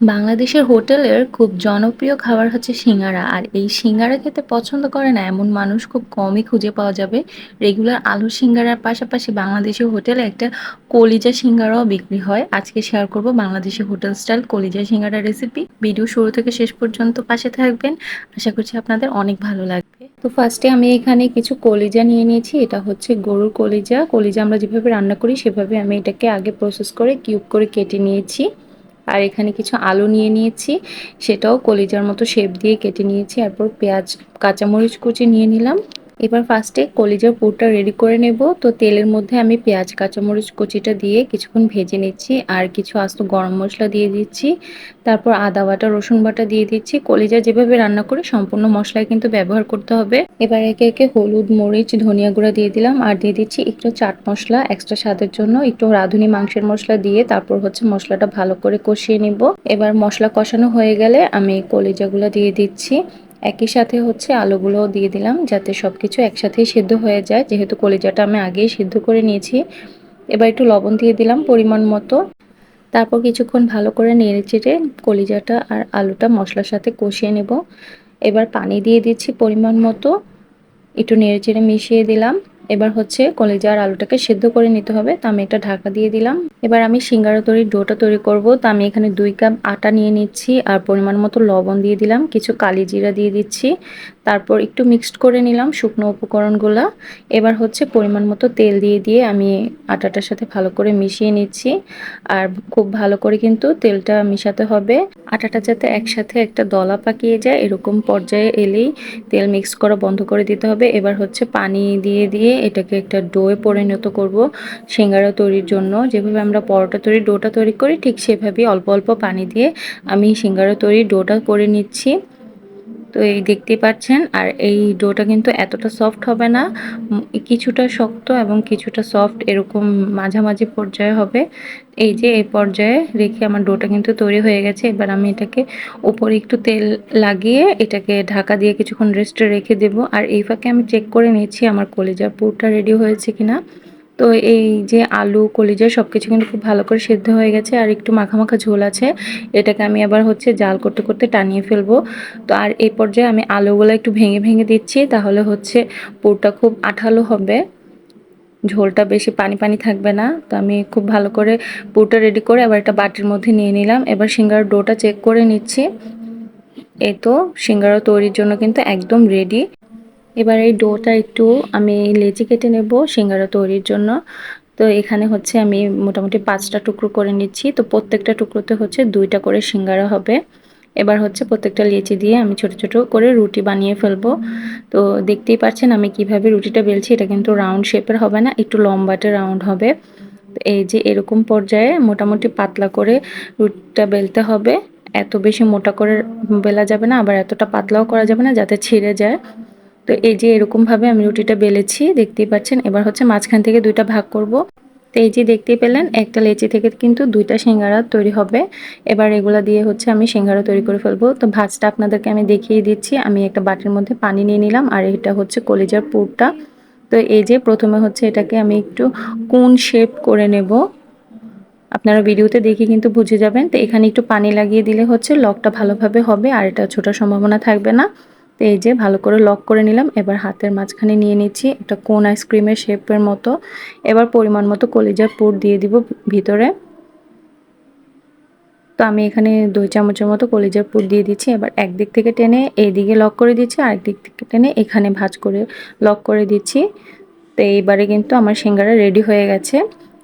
বাংলাদেশের হোটেলের খুব জনপ্রিয় খাবার হচ্ছে সিঙ্গারা। আর এই সিঙ্গারা খেতে পছন্দ করে না, এমন মানুষ খুব কমই খুঁজে পাওয়া যাবে। রেগুলার আলু সিঙ্গারার পাশাপাশি বাংলাদেশি হোটেলে একটা কলিজা সিঙ্গারাও বিক্রি হয়। আজকে শেয়ার করব বাংলাদেশি হোটেল স্টাইল কলিজা সিঙ্গারা রেসিপি ভিডিও শুরু থেকে শেষ পর্যন্ত পাশে থাকবেন। আশা করছি আপনাদের অনেক ভালো লাগবে। তো ফার্স্টে আমি এখানে কিছু কলিজা নিয়ে নিয়েছি। এটা হচ্ছে গরুর কলিজা। কলিজা আমরা যেভাবে রান্না করি, সেভাবে আমি এটাকে আগে প্রসেস করে কিউব করে কেটে নিয়েছি। আর এখানে কিছু আলু নিয়ে নিয়েছি, সেটাও কলিজার মতো শেপ দিয়ে কেটে নিয়েছি। এরপর পেঁয়াজ, কাঁচামরিচ কুচি নিয়ে নিলাম। এবার ফার্স্টে কলিজার পুরটা রেডি করে নেব। তো তেলের মধ্যে আমি পেঁয়াজ, কাঁচামরিচ কুচিটা দিয়ে কিছুক্ষণ ভেজে নিচ্ছি আর কিছু আস্ত গরম মশলা দিয়ে দিচ্ছি। তারপর আদা বাটা, রসুন বাটা দিয়ে দিচ্ছি। কলিজা যেভাবে রান্না করি সম্পূর্ণ মশলাই কিন্তু ব্যবহার করতে হবে। এবার একে একে হলুদ, মরিচ, ধনিয়া গুঁড়া দিয়ে দিলাম আর দিয়ে দিচ্ছি একটু চাট মশলা এক্সট্রা স্বাদের জন্য একটু রাঁধুনি মাংসের মশলা দিয়ে তারপর হচ্ছে মশলাটা ভালো করে কষিয়ে নিব। এবার মশলা কষানো হয়ে গেলে আমি কলিজাগুলো দিয়ে দিচ্ছি। একই সাথে হচ্ছে আলুগুলোও দিয়ে দিলাম যাতে সব কিছু একসাথেই সেদ্ধ হয়ে যায়। যেহেতু কলিজাটা আমি আগেই সিদ্ধ করে নিয়েছি। এবার একটু লবণ দিয়ে দিলাম পরিমাণ মতো। তারপর কিছুক্ষণ ভালো করে নেড়ে চেড়ে কলিজাটা আর আলুটা মশলার সাথে কষিয়ে নেব। এবার পানি দিয়ে দিচ্ছি পরিমাণ মতো। একটু নেড়ে চেড়ে মিশিয়ে দিলাম। এবার হচ্ছে কলেজা আর আলুটাকে সেদ্ধ করে নিতে হবে। তো আমি এটা ঢাকা দিয়ে দিলাম। এবার আমি সিঙ্গারা তৈরির ডোটা তৈরি করব। তো আমি এখানে দুই কাপ আটা নিয়ে নিচ্ছি আর পরিমাণ মতো লবণ দিয়ে দিলাম। কিছু কালি জিরা দিয়ে দিচ্ছি। তারপর একটু মিক্সড করে নিলাম শুকনো উপকরণগুলো। এবার হচ্ছে পরিমাণ মতো তেল দিয়ে দিয়ে আমি আটাটার সাথে ভালো করে মিশিয়ে নিচ্ছি। আর খুব ভালো করে কিন্তু তেলটা মিশাতে হবে। আটাটা যাতে একসাথে একটা দলা পাকিয়ে যায়, এরকম পর্যায়ে এলেই তেল মিক্স করা বন্ধ করে দিতে হবে। এবার হচ্ছে পানি দিয়ে দিয়ে এটাকে একটা ডোয়ে পরিণত করব সিঙ্গারা তৈরির জন্য। যেভাবে আমরা পরোটা তৈরি ডোটা তৈরি করি, ঠিক সেভাবেই অল্প অল্প পানি দিয়ে আমি সিঙ্গারা তৈরি ডোটা করে নিচ্ছি। তো এই দেখতে পাচ্ছেন, আর এই ডোটা কিন্তু এতটা সফট হবে না কিছুটা শক্ত এবং কিছুটা সফট এরকম মাঝামাঝি পর্যায়ে হবে। এই যে এই পর্যায়ে রেখে আমার ডোটা কিন্তু তৈরি হয়ে গেছে, এবার আমি এটাকে উপরে একটু তেল লাগিয়ে এটাকে ঢাকা দিয়ে কিছুক্ষণ রেস্টে রেখে দেব। আর এই ফাঁকে আমি চেক করে নিয়েছি আমার কলিজার পুরটা রেডি হয়েছে কিনা। তো এই যে আলু, কলিজা সব কিছু কিন্তু খুব ভালো করে সেদ্ধ হয়ে গেছে আর একটু মাখা মাখা ঝোল আছে। এটাকে আমি আবার হচ্ছে জাল করতে করতে টানিয়ে ফেলব। তো আর এই পর্যায়ে আমি আলুগুলো একটু ভেঙে ভেঙে দিচ্ছি, তাহলে হচ্ছে পুরটা খুব আঠালো হবে। ঝোলটা বেশি পানি পানি থাকবে না। তো আমি খুব ভালো করে পুরটা রেডি করে আবার একটা বাটির মধ্যে নিয়ে নিলাম। এবার সিঙ্গার ডোটা চেক করে নিচ্ছি। এই তো সিঙ্গারা তৈরির জন্য কিন্তু একদম রেডি এবার এই ডোটা একটু আমি লেচি কেটে নেব সিঙ্গারা তৈরির জন্য। তো এখানে হচ্ছে আমি মোটামুটি পাঁচটা টুকরো করে নিচ্ছি। তো প্রত্যেকটা টুকরোতে হচ্ছে দুইটা করে সিঙ্গারা হবে। এবার হচ্ছে প্রত্যেকটা লেচি দিয়ে আমি ছোট ছোট করে রুটি বানিয়ে ফেলব। তো দেখতেই পাচ্ছেন আমি কীভাবে রুটিটা বেলছি, এটা কিন্তু রাউন্ড শেপের হবে না, একটু লম্বাটে রাউন্ড হবে। এই যে এরকম পর্যায়ে মোটামুটি পাতলা করে রুটিটা বেলতে হবে। এত বেশি মোটা করে বেলা যাবে না, আবার এতটা পাতলাও করা যাবে না, যাতে ছিঁড়ে যায়। তো এই যে এরকমভাবে আমি রুটিটা বেলেছি, দেখতেই পাচ্ছেন। এবার হচ্ছে মাঝখান থেকে দুইটা ভাগ করব। তো এই যে দেখতেই পেলেন, একটা লেচি থেকে কিন্তু দুইটা সিঙ্গারা তৈরি হবে। এবার এগুলা দিয়ে হচ্ছে আমি সিঙ্গারা তৈরি করে ফেলব। তো ভাজটা আপনাদেরকে আমি দেখিয়ে দিচ্ছি। আমি একটা বাটির মধ্যে পানি নিয়ে নিলাম আর এটা হচ্ছে কলিজার পুরটা। তো এই যে প্রথমে হচ্ছে এটাকে আমি একটু কোন শেপ করে নেব। আপনারা ভিডিওতে দেখে কিন্তু বুঝে যাবেন। তো এখানে একটু পানি লাগিয়ে দিলে হচ্ছে লকটা ভালোভাবে হবে আর এটা ছোটার সম্ভাবনা থাকবে না। তো এই যে ভালো করে লক করে নিলাম। এবার হাতের মাঝখানে নিয়ে নিচ্ছি একটা কোন আইসক্রিমের শেপের মতো। এবার পরিমাণ মতো কলিজার পুর দিয়ে দিব ভিতরে। তো আমি এখানে দুই চামচের মতো কলিজার পুর দিয়ে দিচ্ছি। এবার একদিক থেকে টেনে এই দিকে লক করে দিচ্ছি আরেক দিক থেকে টেনে এখানে ভাজ করে লক করে দিচ্ছি। তো এইবারে কিন্তু আমার সিঙ্গারা রেডি হয়ে গেছে।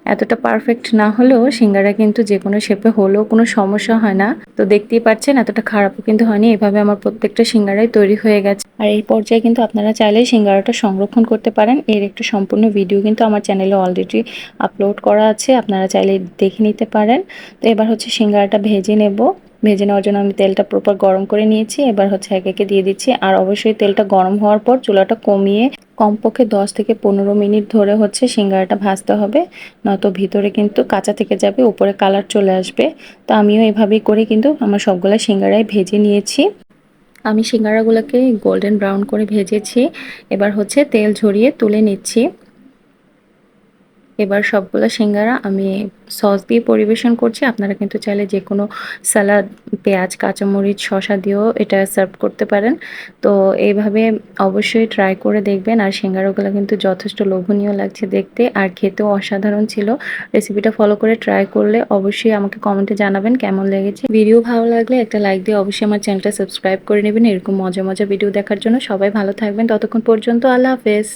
এতটা পারফেক্ট না হলেও সিঙ্গারা কিন্তু যে কোনো শেপে হলেও কোনো সমস্যা হয় না। তো দেখতেই পাচ্ছেন, এতটা খারাপও কিন্তু হয়নি। এভাবে আমার প্রত্যেকটা সিঙ্গারাই তৈরি হয়ে গেছে। আর এই পর্যায়ে কিন্তু আপনারা চাইলে সিঙ্গারাটা সংরক্ষণ করতে পারেন। এর একটা সম্পূর্ণ ভিডিও কিন্তু আমার চ্যানেলে অলরেডি আপলোড করা আছে। আপনারা চাইলে দেখে নিতে পারেন। তো এবার হচ্ছে সিঙ্গারাটা ভেজে নেব। ভেজে নেওয়ার জন্য আমি তেলটা প্রপার গরম করে নিয়েছি। এবার হচ্ছে একে একে দিয়ে দিচ্ছি। আর অবশ্যই তেলটা গরম হওয়ার পর চুলাটা কমিয়ে কমপক্ষে দশ থেকে পনেরো মিনিট ধরে হচ্ছে সিঙ্গারাটা ভাজতে হবে, নয়তো ভিতরে কিন্তু কাঁচা থেকে যাবে, উপরে কালার চলে আসবে। তো আমিও এভাবেই করে কিন্তু আমার সবগুলা সিঙ্গারাই ভেজে নিয়েছি। আমি সিঙ্গারাগুলোকে গোল্ডেন ব্রাউন করে ভেজেছি। এবার হচ্ছে তেল ঝরিয়ে তুলে নিচ্ছি। এবার সবগুলো সিঙ্গারা আমি সস দিয়ে পরিবেশন করছি। আপনারা কিন্তু চাইলে যে কোনো স্যালাড পেঁয়াজ, কাঁচামরিচ, শসা দিয়েও এটা সার্ভ করতে পারেন। তো এইভাবে অবশ্যই ট্রাই করে দেখবেন। আর সিঙ্গারাগুলো কিন্তু যথেষ্ট লোভনীয় লাগছে দেখতে আর খেতেও অসাধারণ ছিল। রেসিপিটা ফলো করে ট্রাই করলে অবশ্যই আমাকে কমেন্টে জানাবেন কেমন লেগেছে। ভিডিও ভালো লাগলে একটা লাইক দিয়ে অবশ্যই আমার চ্যানেলটা সাবস্ক্রাইব করে নেবেন। এরকম মজা মজা ভিডিও দেখার জন্য সবাই ভালো থাকবেন। ততক্ষণ পর্যন্ত আল্লাহ হাফেজ।